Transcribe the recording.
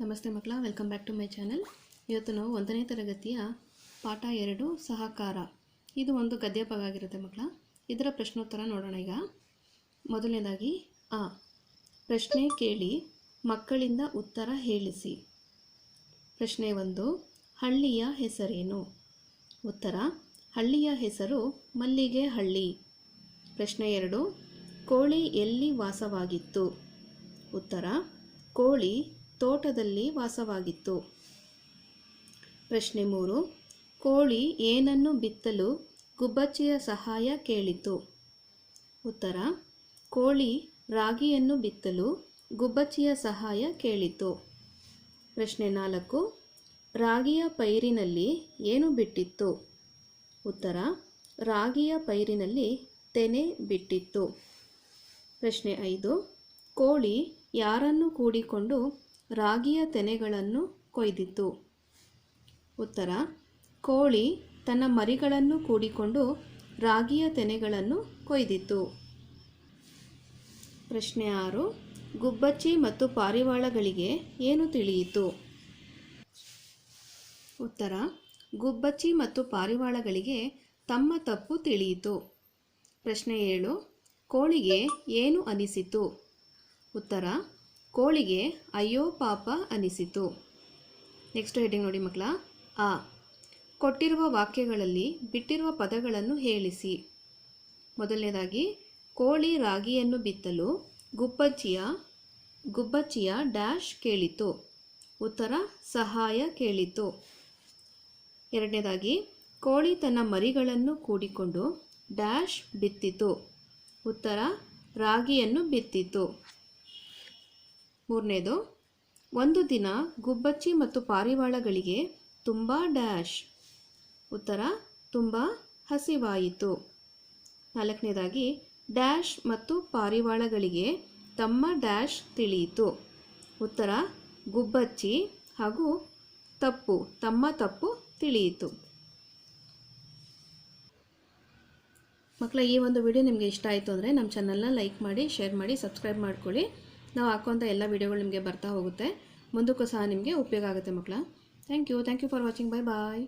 ನಮಸ್ತೆ ಮಕ್ಕಳ welcome back to my channel ಇವತ್ತು ನಾವು ಒಂದನೇ ತರಗತಿಯ ಪಾಠ ಎರಡು, ಸಹಕಾರ. ಇದು ಒಂದು ಗದ್ಯ ಭಾಗ ಆಗಿರುತ್ತೆ ಮಕ್ಕಳ. ಇದರ ಪ್ರಶ್ನೋತ್ತರ ನೋಡೋಣ ಈಗ. ಮೊದಲನೇದಾಗಿ, ಆ. ಪ್ರಶ್ನೆ ಕೇಳಿ, ಮಕ್ಕಳಿಂದ ಉತ್ತರ ಹೇಳಿಸಿ. ಪ್ರಶ್ನೆ ಒಂದು, ಹಳ್ಳಿಯ ಹೆಸರೇನು? ಉತ್ತರ, ಹಳ್ಳಿಯ ಹೆಸರು ಮಲ್ಲಿಗೆ ಹಳ್ಳಿ. ಪ್ರಶ್ನೆ ಎರಡು, ಕೋಳಿ ಎಲ್ಲಿ ವಾಸವಾಗಿತ್ತು? ಉತ್ತರ, ಕೋಳಿ ತೋಟದಲ್ಲಿ ವಾಸವಾಗಿತ್ತು. ಪ್ರಶ್ನೆ ಮೂರು. ಕೋಳಿ ಏನನ್ನು ಬಿತ್ತಲು ಗುಬ್ಬಚ್ಚಿಯ ಸಹಾಯ ಕೇಳಿತು? ಉತ್ತರ. ಕೋಳಿ ರಾಗಿಯನ್ನು ಬಿತ್ತಲು ಗುಬ್ಬಚ್ಚಿಯ ಸಹಾಯ ಕೇಳಿತು. ಪ್ರಶ್ನೆ ನಾಲ್ಕು. ರಾಗಿಯ ಪೈರಿನಲ್ಲಿ ಏನು ಬಿಟ್ಟಿತ್ತು? ಉತ್ತರ. ರಾಗಿಯ ಪೈರಿನಲ್ಲಿ ತೆನೆ ಬಿಟ್ಟಿತ್ತು. ಪ್ರಶ್ನೆ ಐದು. ಕೋಳಿ ಯಾರನ್ನು ಕೂಡಿಕೊಂಡು ರಾಗಿಯ ತೆನೆಗಳನ್ನು ಕೊಯ್ದಿತ್ತು. ಉತ್ತರ, ಕೋಳಿ ತನ್ನ ಮರಿಗಳನ್ನು ಕೂಡಿಕೊಂಡು ರಾಗಿಯ ತೆನೆಗಳನ್ನು ಕೊಯ್ದಿತ್ತು. ಪ್ರಶ್ನೆ ಆರು, ಗುಬ್ಬಚ್ಚಿ ಮತ್ತು ಪಾರಿವಾಳಗಳಿಗೆ ಏನು ತಿಳಿಯಿತು? ಉತ್ತರ, ಗುಬ್ಬಚ್ಚಿ ಮತ್ತು ಪಾರಿವಾಳಗಳಿಗೆ ತಮ್ಮ ತಪ್ಪು ತಿಳಿಯಿತು. ಪ್ರಶ್ನೆ ಏಳು, ಕೋಳಿಗೆ ಏನು ಅನಿಸಿತು? ಉತ್ತರ ಕೋಳಿಗೆ ಅಯ್ಯೋ ಪಾಪ ಅನಿಸಿತು. ನೆಕ್ಸ್ಟ್ ಹೆಡ್ಡಿಂಗ್ ನೋಡಿ ಮಕ್ಕಳ. ಆ. ಕೊಟ್ಟಿರುವ ವಾಕ್ಯಗಳಲ್ಲಿ ಬಿಟ್ಟಿರುವ ಪದಗಳನ್ನು ಹೇಳಿಸಿ. ಮೊದಲನೇದಾಗಿ, ಕೋಳಿ ರಾಗಿಯನ್ನು ಬಿತ್ತಲು ಗುಬ್ಬಚ್ಚಿಯ ಗುಬ್ಬಚ್ಚಿಯ ಡ್ಯಾಶ್ ಕೇಳಿತು. ಉತ್ತರ, ಸಹಾಯ ಕೇಳಿತು. ಎರಡನೇದಾಗಿ, ಕೋಳಿ ತನ್ನ ಮರಿಗಳನ್ನು ಕೂಡಿಕೊಂಡು ಡ್ಯಾಶ್ ಬಿತ್ತಿತು. ಉತ್ತರ, ರಾಗಿಯನ್ನು ಬಿತ್ತಿತು. ಮೂರನೇದು, ಒಂದು ದಿನ ಗುಬ್ಬಚ್ಚಿ ಮತ್ತು ಪಾರಿವಾಳಗಳಿಗೆ ತುಂಬ ಡ್ಯಾಶ್. ಉತ್ತರ, ತುಂಬ ಹಸಿವಾಯಿತು. ನಾಲ್ಕನೇದಾಗಿ, ಡ್ಯಾಶ್ ಮತ್ತು ಪಾರಿವಾಳಗಳಿಗೆ ತಮ್ಮ ಡ್ಯಾಶ್ ತಿಳಿಯಿತು. ಉತ್ತರ, ಗುಬ್ಬಚ್ಚಿ ಹಾಗೂ ತಪ್ಪು, ತಮ್ಮ ತಪ್ಪು ತಿಳಿಯಿತು. ಮಕ್ಕಳ, ಈ ಒಂದು ವಿಡಿಯೋ ನಿಮಗೆ ಇಷ್ಟ ಆಯಿತು ಅಂದರೆ ನಮ್ಮ ಚಾನಲ್ನ ಲೈಕ್ ಮಾಡಿ ಶೇರ್ ಮಾಡಿ ಸಬ್ಸ್ಕ್ರೈಬ್ ಮಾಡ್ಕೊಳ್ಳಿ. ನಾವು ಹಾಕುವಂಥ ಎಲ್ಲ ವಿಡಿಯೋಗಳು ನಿಮಗೆ ಬರ್ತಾ ಹೋಗುತ್ತೆ. ಮುಂದಕ್ಕೂ ಸಹ ನಿಮಗೆ ಉಪಯೋಗ ಆಗುತ್ತೆ ಮಕ್ಕಳ. Thank you thank you for watching bye bye